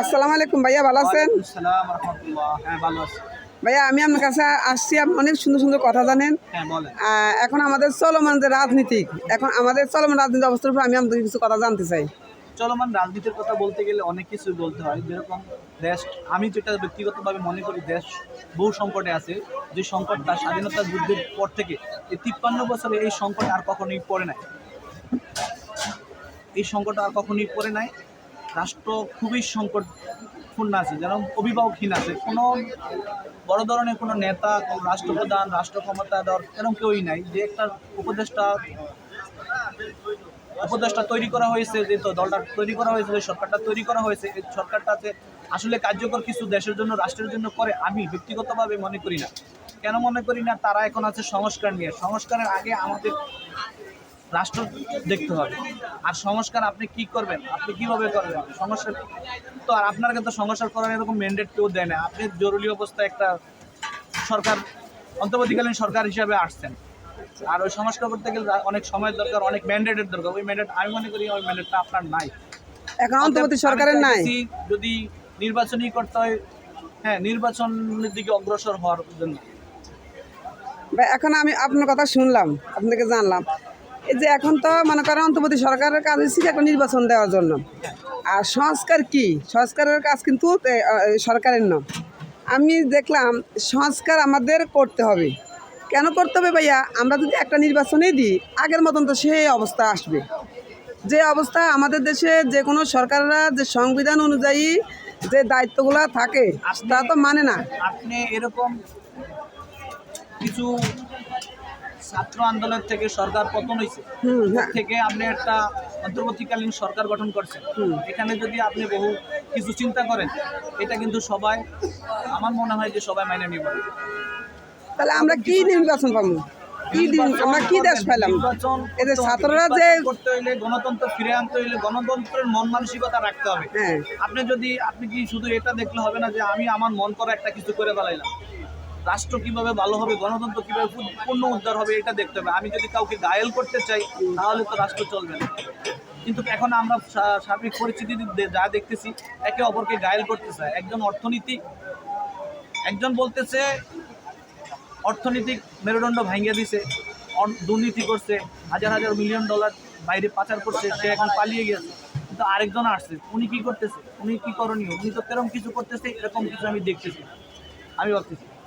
আসসালামু আলাইকুম ভাইয়া ভালো আছেন? হ্যাঁ ভাইয়া আমি আপনার কাছে আসছি আপনি অনেক সুন্দর সুন্দর কথা জানেন। হ্যাঁ এখন আমাদের চলমান যে রাজনীতি এখন আমাদের চলমান রাজনীতি অবস্থার উপর আমি আপনাদের কিছু কথা জানতে চাই। চলমান রাজনীতির কথা বলতে গেলে অনেক কিছু বলতে হয়। যেরকম দেশ আমি যেটা ব্যক্তিগতভাবে মনে করি দেশ বহু সংকটে আছে। যে সংকটটা স্বাধীনতা যুদ্ধের পর থেকে এই তিপ্পান্ন বছরে এই সংকট আর কখনোই পড়ে নাই। এই সংকট আর কখনোই পড়ে নাই। রাষ্ট্র খুবই সংকটপূর্ণ আছে যেন অভিভাবকহীন আছে। কোনো বড় ধরনের কোনো নেতা, কোনো রাষ্ট্রপ্রধান রাষ্ট্র ক্ষমতা দেওয়ার এরকম কেউই নাই। যে একটা উপদেষ্টা উপদেষ্টা তৈরি করা হয়েছে, যে তো দলটা তৈরি করা হয়েছে, যে সরকারটা তৈরি করা হয়েছে, এই সরকারটা যে আসলে কার্যকর কিছু দেশের জন্য, রাষ্ট্রের জন্য করে আমি ব্যক্তিগতভাবে মনে করি না। কেন মনে করি না? তারা এখন আছে সংস্কার নিয়ে। সংস্কারের আগে আমাদের রাষ্ট্র দেখতে হবে। আর সংস্কার আপনি কি করবেন? আপনি কীভাবে করবেন? সংস্কার তো আর আপনাকে তো সংস্কার করার এরকম ম্যান্ডেট কেউ দেয় না। আপনি জরুরি অবস্থায় একটা সরকার অন্তর্বর্তীকালীন সরকার হিসাবে আসছেন। আর ওই সংস্কার করতে গেলে অনেক সময় দরকার অনেক ম্যান্ডেটের দরকার। ওই ম্যান্ডেট আমি মনে করি ওই ম্যান্ডেটটা আপনার নাই। এখন অন্তর্বর্তী সরকারের নাই। যদি নির্বাচনই করতে হয় হ্যাঁ নির্বাচনের দিকে অগ্রসর হওয়ার জন্য। এখন আমি আপনার কথা শুনলাম আপনাকে জানলাম। যে এখন তো মনে করেন অন্তর্বর্তী সরকারের কাজ হচ্ছে এখন নির্বাচন দেওয়ার জন্য। আর সংস্কার কি? সংস্কারের কাজ কিন্তু সরকারের নয় আমি দেখলাম সংস্কার আমাদের করতে হবে। কেন করতে হবে ভাইয়া? আমরা যদি একটা নির্বাচনেই দিই, আগের মতন তো সেই অবস্থা আসবে। যে অবস্থা আমাদের দেশে যে কোনো সরকাররা যে সংবিধান অনুযায়ী যে দায়িত্বগুলো থাকে, তা তো মানে না। আপনি এরকম কিছু ছাত্র আন্দোলন থেকে সরকার পতন হয়েছে হ্যাঁ। থেকে আপনি একটা অন্তর্বর্তীকালীন সরকার গঠন করছেন। এখানে যদি আপনি বহু কিছু চিন্তা করেন এটা কিন্তু সবাই আমার মনে হয় যে সবাই মাইনে নিবে। তাহলে আমরা কি নির্বাচন পাবো? কি দিন আমরা কি দেশ পেলাম এদের ছাত্ররা যে করতে হইলে গণতন্ত্র ফিরে আনতে হইলে গণতন্ত্রের মন মানসিকতা রাখতে হবে। হ্যাঁ। আপনি যদি আপনি কি শুধু এটা দেখলে হবে না যে আমি আমার মন করা একটা কিছু করে বেলাইলাম রাষ্ট্র কীভাবে ভালো হবে, গণতন্ত্র কীভাবে পূর্ণ- উদ্ধার হবে, এটা দেখতে হবে। আমি যদি কাউকে গায়েল করতে চাই, তাহলে তো রাষ্ট্র চলবে না। কিন্তু এখন আমরা সার্বিক পরিস্থিতি যা দেখতেছি, একে অপরকে গায়েল করতে চায় একজন অর্থনীতি একজন বলতেছে, অর্থনৈতিক মেরুদণ্ড ভাঙিয়ে দিছে দুর্নীতি করছে, হাজার হাজার মিলিয়ন ডলার বাইরে পাচার করছে, সে এখন পালিয়ে গেছে। কিন্তু আরেকজন আসছে, উনি কি করতেছে? উনি কি করণীয়? উনি তো তেরম কিছু করতেছে, এরকম কিছু আমি দেখতেছি আমি ভাবতেছি।